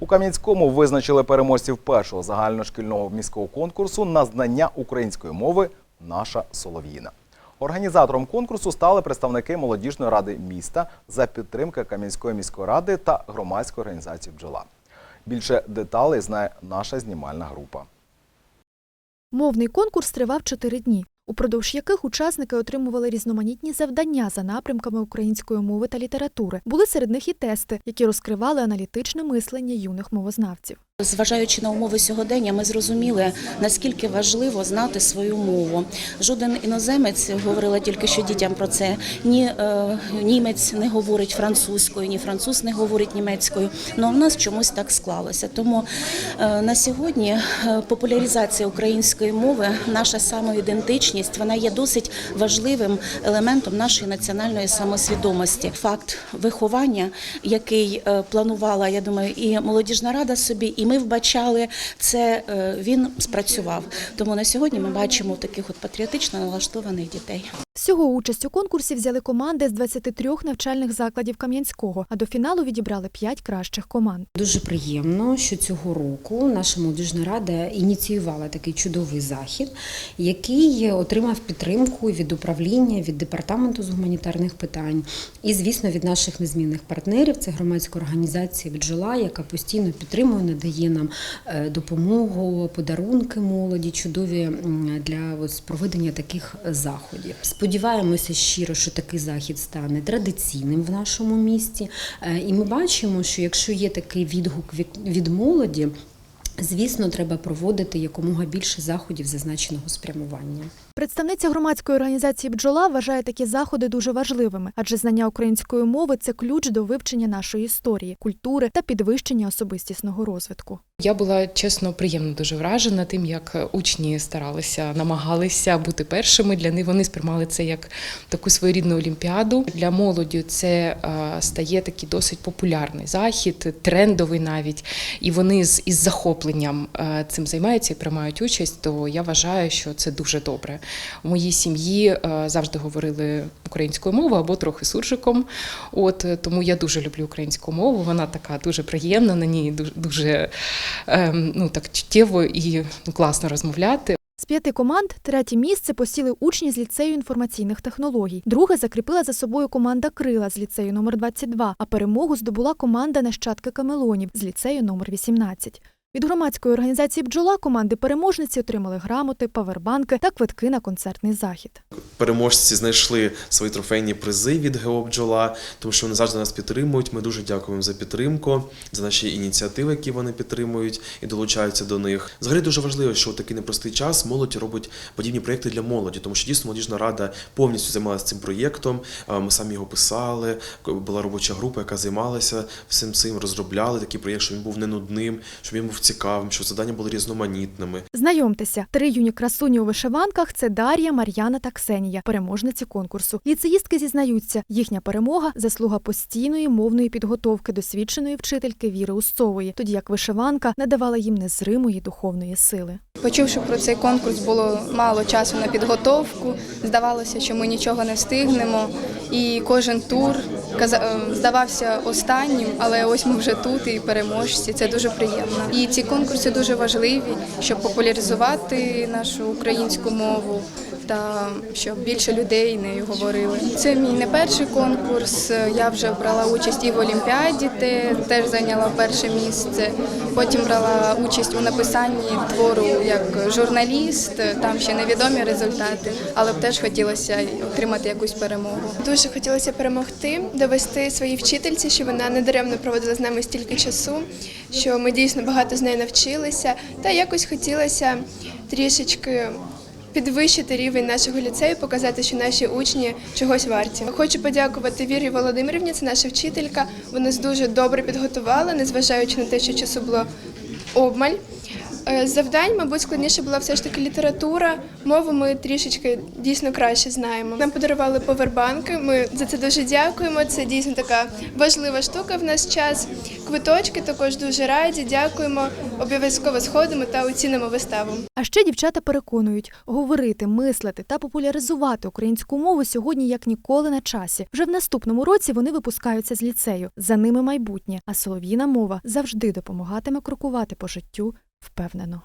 У Кам'янському визначили переможців першого загальношкільного міського конкурсу на знання української мови Наша Солов'їна. Організатором конкурсу стали представники молодіжної ради міста за підтримки Кам'янської міської ради та громадської організації бджола. Більше деталей знає наша знімальна група. Мовний конкурс тривав чотири дні, упродовж яких учасники отримували різноманітні завдання за напрямками української мови та літератури. Були серед них і тести, які розкривали аналітичне мислення юних мовознавців. Зважаючи на умови сьогодення, ми зрозуміли, наскільки важливо знати свою мову. Жоден іноземець говорила тільки що дітям про це. Ні е, німець не говорить французькою, ні француз не говорить німецькою. Ну в нас чомусь так склалося. Тому е, на сьогодні е, популяризація української мови, наша самоідентичність, вона є досить важливим елементом нашої національної самосвідомості. Факт виховання, який е, планувала, я думаю, і молодіжна рада собі, і ми вбачали це. е, Він спрацював. Тому на сьогодні ми бачимо таких от патріотично налаштованих дітей. Всього участь у конкурсі взяли команди з 23 навчальних закладів Кам'янського, а до фіналу відібрали 5 кращих команд. Дуже приємно, що цього року наша молодіжна рада ініціювала такий чудовий захід, який отримав підтримку від управління, від департаменту з гуманітарних питань і, звісно, від наших незмінних партнерів. Це громадська організація «Бджола», яка постійно підтримує, надає нам е, допомогу, подарунки молоді, чудові для ось проведення таких заходів. Сподіваємося щиро, що такий захід стане традиційним в нашому місті. Е, І ми бачимо, що якщо є такий відгук від, від молоді, звісно, треба проводити якомога більше заходів зазначеного спрямування. Представниця громадської організації бджола вважає такі заходи дуже важливими, адже знання української мови це ключ до вивчення нашої історії, культури та підвищення особистісного розвитку. Я була чесно приємно дуже вражена тим, як учні старалися, намагалися бути першими. Для них вони сприймали це як таку своєрідну олімпіаду. Для молоді це е, стає такий досить популярний захід, трендовий навіть. І вони з із захопленням е, цим займаються і приймають участь. То я вважаю, що це дуже добре. У моїй сім'ї е, завжди говорили українською мовою або трохи суржиком. От е, тому я дуже люблю українську мову. Вона така дуже приємна, на ній дуже дуже ем, ну так чуттєво і класно розмовляти. З п'яти команд третє місце посіли учні з ліцею інформаційних технологій. Друге закріпила за собою команда Крила з ліцею номер 22, а перемогу здобула команда Нащадки Камелонів з ліцею номер 18. Від громадської організації бджола команди переможниці отримали грамоти, павербанки та квитки на концертний захід. Переможці знайшли свої трофейні призи від ГО «Бджола», тому що вони завжди нас підтримують. Ми дуже дякуємо за підтримку, за наші ініціативи, які вони підтримують і долучаються до них. Взагалі дуже важливо, що у такий непростий час молодь робить подібні проєкти для молоді, тому що дійсно молодіжна рада повністю займалася цим проєктом. Ми самі його писали. Була робоча група, яка займалася всім цим, розробляли такий проєкт, щоб він був не нудним, щоб він був цікавим, щоб завдання були різноманітними. Знайомтеся, три юні красуні у вишиванках це Дар'я, Мар'яна та Ксенія, переможниці конкурсу. Ліцеїстки зізнаються, їхня перемога заслуга постійної мовної підготовки досвідченої вчительки Віри Усцової, тоді як вишиванка надавала їм незримої духовної сили. Почувши про цей конкурс, було мало часу на підготовку. Здавалося, що ми нічого не встигнемо. І кожен тур здавався останнім, але ось ми вже тут і переможці. Це дуже приємно. І ці конкурси дуже важливі, щоб популяризувати нашу українську мову та щоб більше людей нею говорили. Це мій не перший конкурс. Я вже брала участь і в Олімпіаді, де теж зайняла перше місце. Потім брала участь у написанні твору як журналіст. Там ще невідомі результати, але теж хотілося отримати якусь перемогу. Дуже хотілося перемогти, довести своїй вчительці, що вона не даремно проводила з нами стільки часу, що ми дійсно багато з нею навчилися, та якось хотілося трішечки. Підвищити рівень нашого ліцею, показати, що наші учні чогось варті. Хочу подякувати Вірі Володимирівні, це наша вчителька. Вона нас дуже добре підготувала, незважаючи на те, що часу було обмаль. Е, Завдань, мабуть, складніше була все ж таки література. Мову ми трішечки дійсно краще знаємо. Нам подарували повербанки. Ми за це дуже дякуємо. Це дійсно така важлива штука в наш час. Квиточки також дуже раді. Дякуємо. Обов'язково сходимо та оцінимо виставу. А ще дівчата переконують, говорити, мислити та популяризувати українську мову сьогодні як ніколи на часі. Вже в наступному році вони випускаються з ліцею. За ними майбутнє, а солов'їна мова завжди допомагатиме крокувати по життю впевнено.